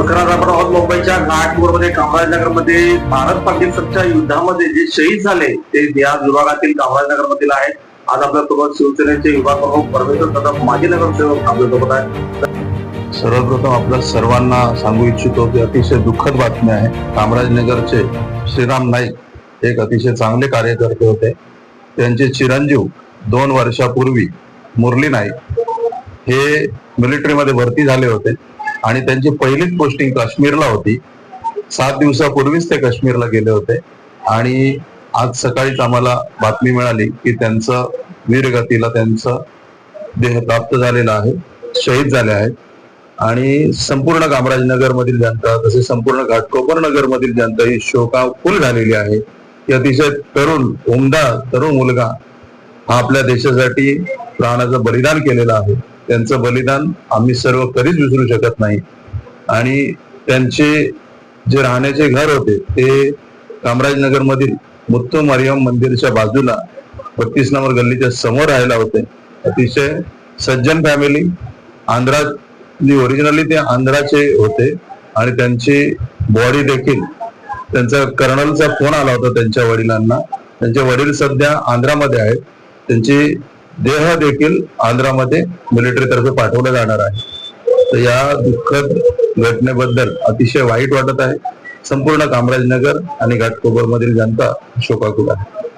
मुंबईच्या घाटपूरमध्ये कामराजनगरमध्ये भारत पाकिस्तानच्या युद्धामध्ये जे शहीद झाले ते या विभागातील कामराजनगरमधील आहेत. आज आपल्यासोबत शिवसेनेचे विभाग प्रमुख परमेश्वर कदम माजी नगरसेवक आपल्यासोबत आहेत. सर्वप्रथम आपल्या सर्वांना सांगू इच्छितो की अतिशय दुःखद बातमी आहे. कामराजनगरचे श्रीराम नाईक एक अतिशय चांगले कार्यकर्ते होते. त्यांचे चिरंजीव दोन वर्षापूर्वी मुरली नाईक हे मिलिटरीमध्ये भरती झाले होते. आणि त्यांची पहिलीच पोस्टिंग काश्मीरला होती. सात दिवसापूर्वीच ते काश्मीरला गेले होते. आणि आज सकाळीच आम्हाला बातमी मिळाली की त्यांचं वीरगतीला त्यांचं देह प्राप्त झालेला आहे शहीद झाले आहेत. आणि संपूर्ण कामराजनगर मधील जनता तसेच संपूर्ण घाटकोपर नगर मधील जनता ही शोकाकुल झालेली आहे. की अतिशय तरुण उमदा तरुण मुलगा हा आपल्या देशासाठी प्राणाचं बलिदान केलेलं आहे. त्यांचं बलिदान आम्ही सर्व कधीच विसरू शकत नाही. आणि त्यांचे जे राहण्याचे घर होते ते कामराजनगर मधील मुत्तू मरियम मंदिरच्या बाजूला बत्तीस नंबर गल्लीच्या समोर राहायला होते. अतिशय सज्जन फॅमिली आंध्रा ओरिजिनली ते आंध्राचे होते आणि त्यांची बॉडी देखील त्यांचा कर्नलचा फोन आला होता त्यांच्या वडिलांना. त्यांचे वडील सध्या आंध्रामध्ये आहेत. त्यांची देह देखील आंध्रामध्ये मिलिटरी तर्फे जाणार आहे. तर या दुःखद घटनेबद्दल अतिशय वाईट वाटत आहे. संपूर्ण कामराजनगर आणि घाटकोपर मधील जनता शोकाकुल आहे.